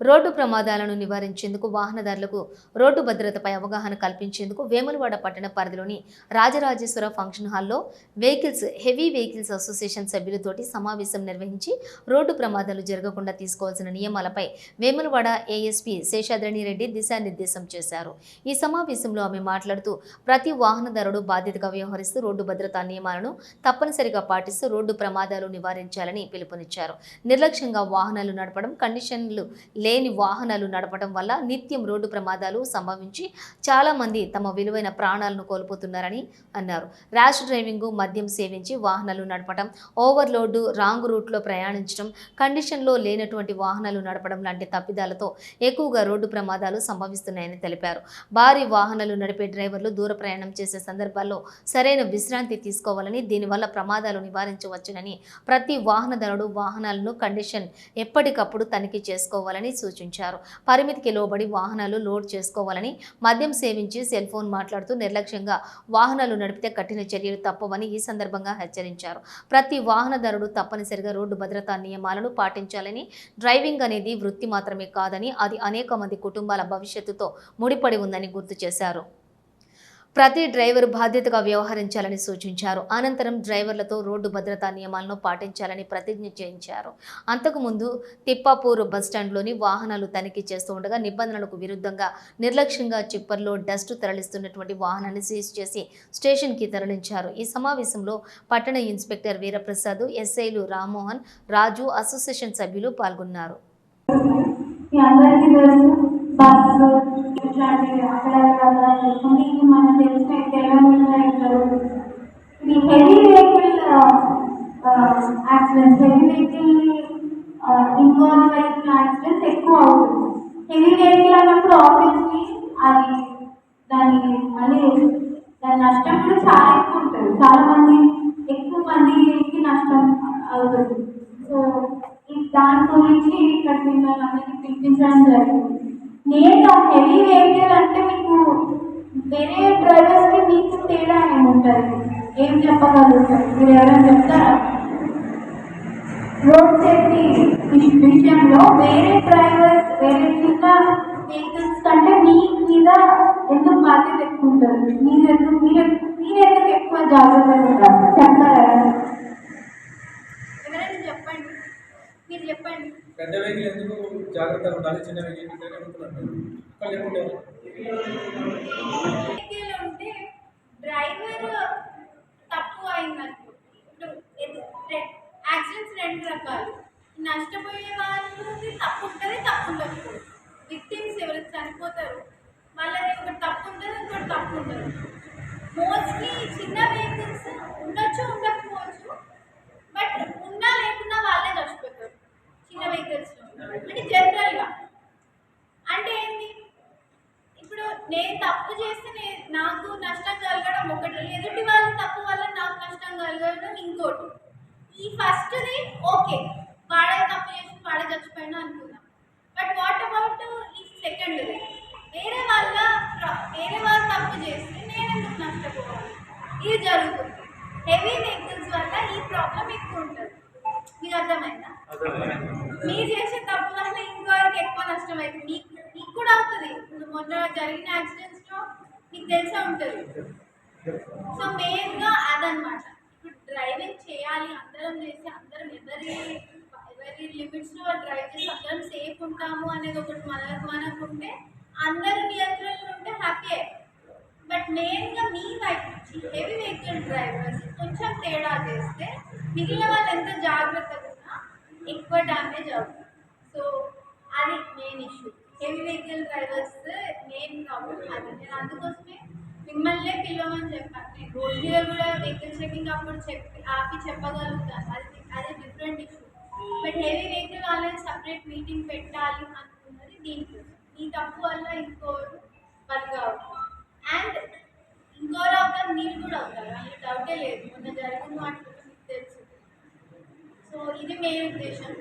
Road ప్రమాదాలను నివారించేందుకు వాహనదారులకు రోడ్డు భద్రతపై అవగాహన కల్పించేందుకు వేములవాడ పట్టణ పరిధిలోని రాజరాజేశ్వర ఫంక్షన్ హాల్లో వెహికల్స్ హెవీ వెహికల్స్ అసోసియేషన్ సభ్యులతోటి సమావేశం నిర్వహించి రోడ్డు ప్రమాదాలు జరగకుండా తీసుకోవాల్సిన నియమాలపై వేములవాడ ఏఎస్పీ శేషాద్రణి రెడ్డి దిశానిర్దేశం చేశారు. ఈ సమావేశంలో ఆమె మాట్లాడుతూ ప్రతి వాహనదారుడు బాధ్యతగా వ్యవహరిస్తూ రోడ్డు భద్రతా నియమాలను తప్పనిసరిగా పాటిస్తూ రోడ్డు ప్రమాదాలు నివారించాలని పిలుపునిచ్చారు. నిర్లక్ష్యంగా వాహనాలు నడపడం కండిషన్లు లేని వాహనాలు నడపడం వల్ల నిత్యం రోడ్డు ప్రమాదాలు సంభవించి చాలామంది తమ విలువైన ప్రాణాలను కోల్పోతున్నారని అన్నారు. ర్యాష్ డ్రైవింగ్ మద్యం సేవించి వాహనాలు నడపడం ఓవర్లోడ్ రాంగ్ రూట్లో ప్రయాణించడం కండిషన్లో లేనటువంటి వాహనాలు నడపడం లాంటి తప్పిదాలతో ఎక్కువగా రోడ్డు ప్రమాదాలు సంభవిస్తున్నాయని తెలిపారు. భారీ వాహనాలు నడిపే డ్రైవర్లు దూర ప్రయాణం చేసే సందర్భాల్లో సరైన విశ్రాంతి తీసుకోవాలని దీనివల్ల ప్రమాదాలు నివారించవచ్చునని ప్రతి వాహనదారుడు వాహనాలను కండిషన్ ఎప్పటికప్పుడు తనిఖీ చేసుకోవాలని సూచించారు. పరిమితికి లోబడి వాహనాలు లోడ్ చేసుకోవాలని మద్యం సేవించి సెల్ ఫోన్ మాట్లాడుతూ నిర్లక్ష్యంగా వాహనాలు నడిపితే కఠిన చర్యలు తప్పవని ఈ సందర్భంగా హెచ్చరించారు. ప్రతి వాహనదారుడు తప్పనిసరిగా రోడ్డు భద్రతా నియమాలను పాటించాలని డ్రైవింగ్ అనేది వృత్తి మాత్రమే కాదని అది అనేక మంది కుటుంబాల భవిష్యత్తుతో ముడిపడి ఉందని గుర్తు చేశారు. ప్రతి డ్రైవర్ బాధ్యతగా వ్యవహరించాలని సూచించారు అనంతరం డ్రైవర్లతో రోడ్డు భద్రతా నియమాలను పాటించాలని ప్రతిజ్ఞ చేయించారు అంతకుముందు తిప్పాపూర్ బస్టాండ్లోని వాహనాలు తనిఖీ చేస్తూ ఉండగా నిబంధనలకు విరుద్ధంగా నిర్లక్ష్యంగా చిప్పర్లో డస్ట్ తరలిస్తున్నటువంటి వాహనాన్ని సీజ్ చేసి స్టేషన్కి తరలించారు ఈ సమావేశంలో పట్టణ ఇన్స్పెక్టర్ వీరప్రసాద్ ఎస్ఐలు రామ్మోహన్ రాజు అసోసియేషన్ సభ్యులు పాల్గొన్నారు అందరికీ తెలుసు బస్సు అక్కడ కొన్ని మనకు తెలిసిన తెలంగాణ ఇది heavy vehicle accidents heavy vehicle involve అయిన యాక్సిడెంట్స్ ఎక్కువ అవుతుంది. హెవీ వెహికల్ అన్నప్పుడు ఆబ్వియస్లీ అది దాని మళ్ళీ దాని నష్టం కూడా చాలా ఎక్కువ ఉంటుంది. చాలా మంది ఎక్కువ మందికి నష్టం అవుతుంది. సో ఈ దాని గురించి ఇక్కడ మిమ్మల్ని అందరికీ పిలిపించడం జరిగింది. నేను హెవీ వెహికల్ అంటే మీకు వేరే డ్రైవర్స్కి మీకు తేడా ఏముంటుంది? ఏం చెప్పగలుగుతారు? మీరు ఎవరైనా చెప్తారా? రోడ్ సేఫ్టీ విషయంలో వేరే డ్రైవర్స్ వేరే చిన్న వెహికల్స్ కంటే మీ మీద ఎందుకు బాధ్యత ఎక్కువ ఉంటుంది? మీరు ఎందుకు మీరు మీరు ఎందుకు ఎక్కువ జాగ్రత్తగా ఉంటారు చెప్తారా? ఎవరైనా చెప్పండి. మీరు చెప్పండి. పెద్ద వెహికల్ ఎందుకు జాగ్రత్తగా ఉండాలి? చిన్న వెహికల్ ఉంటే అడుగుతున్నాను లేకుంటే వెహికల్ రెండు నష్టపోయే వాళ్ళది తప్పు ఉంటుంది తప్పు ఉండదు విక్టిమ్స్ ఎవరైతే చనిపోతారు? వాళ్ళది ఒకటి తప్పు ఉంటుంది ఇంకోటి తప్పు ఉంటుంది మోస్ట్లీ చిన్న వెహికల్స్ ఉండొచ్చు ఉండకపోవచ్చు బట్ ఉన్నా లేకున్నా వాళ్ళే చచ్చిపోతారు చిన్న వెహికల్స్ అంటే జనరల్గా అంటే ఏంటి ఇప్పుడు నేను తప్పు చేస్తే నాకు నష్టం కలగడం ఒకటి ఎదుటి వాళ్ళ తప్పు వల్ల నాకు నష్టం కలగడం ఇంకోటి. ఈ ఫస్ట్ది ఓకే వాడే తప్పు చేసి వాడే చచ్చిపోయినా అనుకుందాం బట్ వాట్ అబౌట్ ఈ సెకండ్ది వేరే వాళ్ళ వేరే వాళ్ళు తప్పు చేస్తే నేను ఎందుకు నష్టపోవాలి? ఇది జరుగుతుంది. హెవీ వెహికల్స్ వల్ల ఈ ప్రాబ్లం ఎక్కువ ఉంటుంది. మీకు అర్థమైందా? మీరు చేసే తప్పు వల్ల ఇంకోరికి ఎక్కువ నష్టం అవుతుంది మీకు మీకు కూడా అవుతుంది. మొన్న జరిగిన యాక్సిడెంట్స్లో మీకు తెలిసే ఉంటుంది. సో మెయిన్గా అదనమాట డ్రైవింగ్ చేయాలి అందరం చేసి అందరం ఎవరి ఎవరి లిమిట్స్లో డ్రైవ్ చేసి అందరం సేఫ్ ఉంటాము అనేది ఒకటి మన మనకు ఉంటే అందరి నియంత్రణలో ఉంటే హ్యాపీ బట్ మెయిన్గా మీ వైపు నుంచి హెవీ వెహికల్ డ్రైవర్స్ కొంచెం తేడా చేస్తే మిగిలిన వాళ్ళు ఎంత జాగ్రత్తగా ఉన్నా ఎక్కువ డ్యామేజ్ అవుతుంది. సో అది main issue heavy vehicle drivers main problem అది నేను అందుకోసమే మిమ్మల్నే పిలవమని చెప్పండి. నేను రోడ్ మీద కూడా వెహికల్ చెకింగ్ అప్పుడు చెప్పి ఆపి చెప్పగలుగుతాను అది అది different issue but heavy vehicle వాళ్ళని సపరేట్ మీటింగ్ పెట్టాలి అనుకున్నది దీనికోసం ఈ తప్పు వల్ల ఇంకోరు బలిగా అవుతారు అండ్ ఇంకోరు అవుతారు మీరు కూడా అవుతారు. అందులో డౌటే లేదు. మొన్న జరిగిన వాటి మీకు తెలుసు. సో ఇది మెయిన్ ఉద్దేశం.